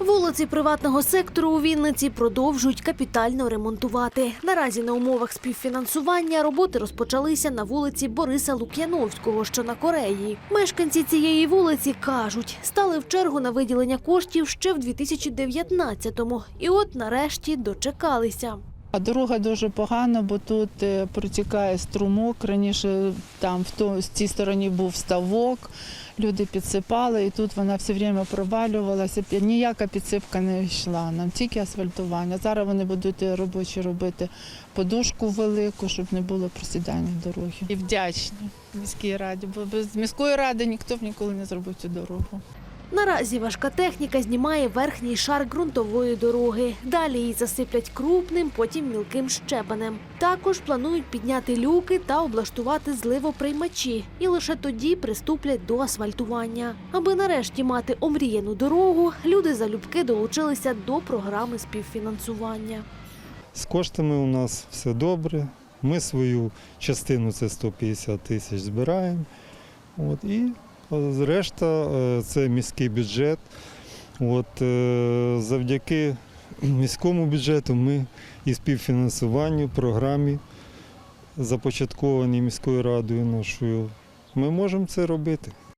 Вулиці приватного сектору у Вінниці продовжують капітально ремонтувати. Наразі на умовах співфінансування роботи розпочалися на вулиці Бориса Лук'яновського, що на Кореї. Мешканці цієї вулиці кажуть, стали в чергу на виділення коштів ще в 2019-му. І от нарешті дочекалися. А дорога дуже погана, бо тут е, протікає струмок. Раніше там в то, з цій стороні був ставок, люди підсипали, і тут вона все время провалювалася. Ніяка підсипка не йшла, нам тільки асфальтування. Зараз вони будуть е, робочі робити подушку велику, щоб не було просідання дороги. І вдячні міській раді, бо без міської ради ніхто б ніколи не зробив цю дорогу. Наразі важка техніка знімає верхній шар ґрунтової дороги. Далі її засиплять крупним, потім мілким щебенем. Також планують підняти люки та облаштувати зливоприймачі. І лише тоді приступлять до асфальтування. Аби нарешті мати омріяну дорогу, люди залюбки долучилися до програми співфінансування. З коштами у нас все добре. Ми свою частину, це 150 тисяч, збираємо. От, і решта е, це міський бюджет. От, е, завдяки міському бюджету ми і співфінансуванню програмі, започаткованій міською радою нашою, ми можемо це робити.